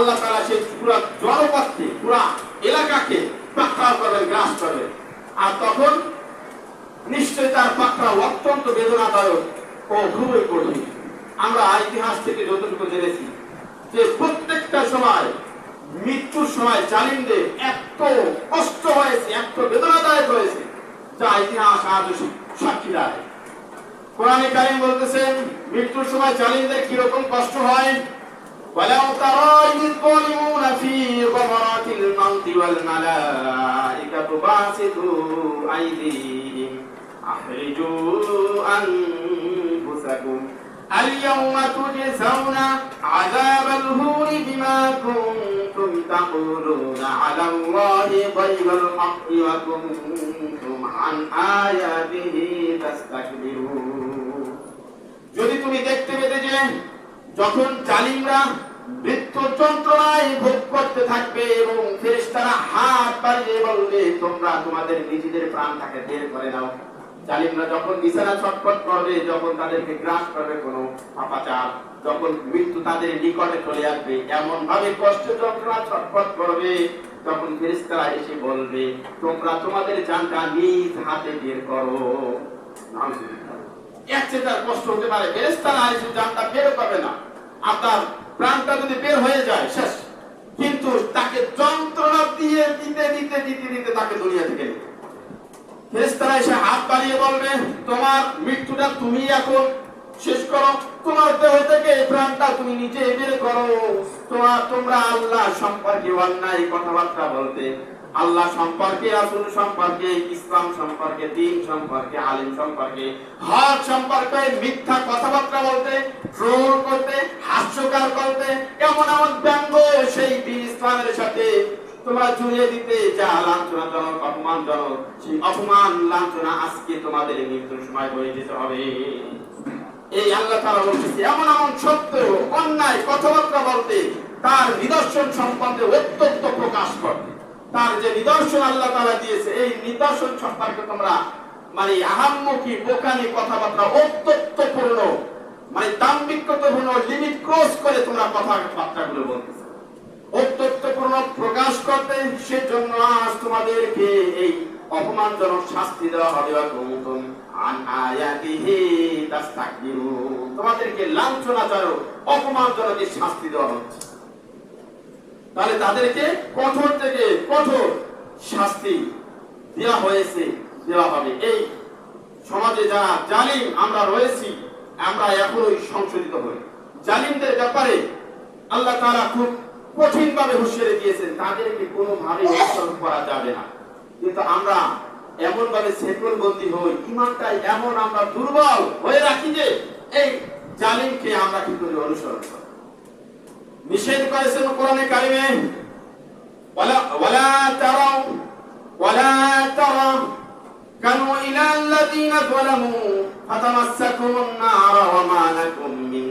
আল্লাহ তারা সেই পুরা জনপথকে পুরা এলাকাকে পাকড়াও করবেন, গ্রাস করবেন। আর তখন নিশ্চয় তার পাকড়াও অত্যন্ত বেদনাদায়ক ও খুবই কঠিন আমরা ইতিহাস থেকে যতটুকু জেনেছি যে প্রত্যেকটা সময়, মৃত্যুর সময় জালিমদের এত কষ্ট হয়েছে, এত বেদনাদায়ক হয়েছে, যা ইতিহাস আজ সাক্ষী রায় কোরআনে কারিম বলতেছেন মৃত্যুর সময় জালিমদের কীরকম কষ্ট হয়? ولو ترى إذ الظالمون في غمرات الموت والملائكة باسطوا أيديهم أخرجوا أنفسكم اليوم تجزون عذاب الهون بما كنتم تقولون على الله غير الحق وكنتم عن آياته تستكبرون যদি তুমি দেখতে পেতে যে যখন জালিমরা মৃত্যু যন্ত্রণায় ভোগ করতে থাকবে এবং ফেরেশতারা হাত বাড়িয়ে বলবে, তোমরা তোমাদের নিজেদের প্রাণটাকে বের করে নাও। জালিমরা যখন বিছানা করবে, যখন তাদেরকে গ্রাস করবে কোনো পাপাচার যখন মৃত্যু তাদের নিকটে চলে আসবে এমন ভাবে কষ্ট যন্ত্রণা করবে, তখন এসে বলবে, তোমরা তোমাদের জানটা নিজ হাতে বের করো। নাউজুবিল্লাহ। এর চেয়ে তার কষ্ট হতে পারে। ফেরেশতারা এসে জানটা বের করবে না। আপনার প্রাণটা যদি বের হয়ে যায়, শেষ। কিন্তু তাকে যন্ত্রণা দিয়ে দিতে দিতে দিতে দিতে তাকে দুনিয়া থেকে নিবে। ফেরেশতারা এসে হাত বাড়িয়ে বলবে, তোমার মৃত্যুটা তুমি এখন শেষ করো। তোমার দেহ থেকে এই প্রাণটা তুমি নিজে বের করো। তোমার, তোমরা আল্লাহ সম্পর্কে অন্যায় কথাবার্তা বলতে, আল্লাহ সম্পর্কে, রাসূল সম্পর্কে, ইসলাম সম্পর্কে, দিন সম্পর্কে, আলিম সম্পর্কে, হক সম্পর্কে মিথ্যা কথাবার্তা বলতে হাস্যকর করতে এমন এমন ব্যঙ্গ সেই দিন ইসলামের সাথে তোমরা জুড়িয়ে দিতে যা লাঞ্ছনাজনক, অপমানজনক, সেই অপমান লাঞ্ছনা আজকে তোমাদের মৃত্যুর সময় হয়ে যেতে হবে। এই আল্লাহ তারা বলতেছে, এমন এমন সত্য, অন্যায়, কথাবার্তা বলতে তার নিদর্শন সম্বন্ধে অত্যন্ত প্রকাশ করতে। তার যে নিদর্শন আল্লাহ তারা দিয়েছে, এই নিদর্শন সম্পর্কে তোমরা মানে আহাম্মুখী বোকানি কথাবার্তা অত্যন্তপূর্ণ মানে দাম্ভিকতাপূর্ণ লিমিট ক্রস করে তোমরা কথাবার্তাগুলো বলতেছে। অত্যন্তপূর্ণ প্রকাশ করতে সেজন্য আজ তোমাদেরকে এই অপমানজনক শাস্তি দেওয়া হবে। বা কুমতুম আন আয়াতিহি অপমানজনক শাস্তি দেওয়া হচ্ছে। তাহলে তাদেরকে কঠোর থেকে কঠোর শাস্তি দেওয়া হয়েছে, দেওয়া হবে। এই সমাজে যারা জালিম, আমরা রয়েছি। আমরা এখনোই সংশোধিত হই। জালিমদের ব্যাপারে আল্লাহ তাআলা খুব কঠিন ভাবে হুঁশিয়ারি দিয়েছেন, তাদেরকে কোনোভাবে অনুসরণ করা যাবে না। কিন্তু আমরা এমন ভাবে সেকুল বন্দী হই, ইমানটাই এমন আমরা দুর্বল হয়ে রাখি যে এই জালিমকে আমরা কি করে অনুসরণ করি। নিষেধ করেছেন কোরআনে কারিমে, ওয়ালা ওয়ালা তারাও ওয়ালা তারা ফাতামাসসাকুমুন নার ওয়া মা লাকুম মিন